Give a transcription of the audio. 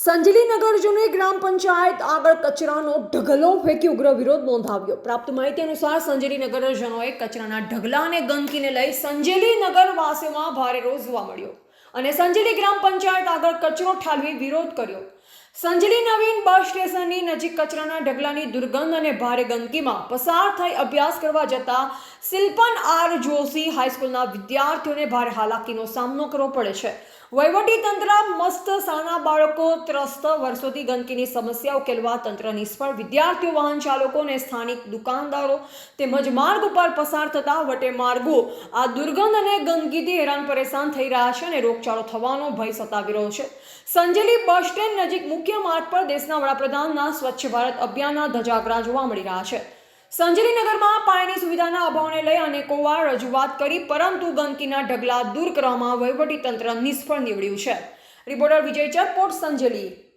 સંજલી નગરજનોએ ગ્રામ પંચાયત આગળ કચરાનો ઢગલો ફેંકી ઉગ્ર વિરોધ નોંધાવ્યો. પ્રાપ્ત માહિતી અનુસાર સંજેલી નગરજનોએ કચરાના ઢગલા અને ગંદકીને લઈ સંજેલી નગરવાસીઓમાં ભારે રોષ જોવા મળ્યો અને સંજેલી ગ્રામ પંચાયત આગળ કચરો ઠાલવી વિરોધ કર્યો. સંજલી નવીન બસ સ્ટેશનની નજીક કચરાના ઢગલાની દુર્ગંધ અને ભારે ગંદકીમાં પસાર થઈ અભ્યાસ કરવા જતા શિલ્પન આર જોશી હાઈસ્કૂલના વિદ્યાર્થીઓને ભારે હાલાકીનો સામનો કરવો પડે છે. વહીવટી મસ્ત સાના બાળકો ત્રસ્ત વર્ષોથી ગંદકીની સમસ્યા ઉકેલવા તંત્ર નિષ્ફળ. વિદ્યાર્થીઓ, વાહન ચાલકો અને સ્થાનિક દુકાનદારો તેમજ માર્ગ ઉપર પસાર થતા વટે માર્ગો આ દુર્ગંધ અને ગંદકીથી હેરાન પરેશાન થઈ રહ્યા છે અને રોગચાળો થવાનો ભય સતાવી રહ્યો છે. સંજેલી બસ સ્ટેન્ડ નજીક મુખ્ય માર્ગ પર દેશના વડાપ્રધાનના સ્વચ્છ ભારત અભિયાનના ધજાગરા જોવા મળી રહ્યા છે. સંજલી નગરમાં પાણીની સુવિધાના અભાવને લઈ અનેકો રજૂઆત કરી, પરંતુ ગંદકીના ઢગલા દૂર કરવામાં વહીવટી તંત્ર નિષ્ફળ નીવડ્યું છે. રિપોર્ટર વિજય ચરપોટ, સંજેલી.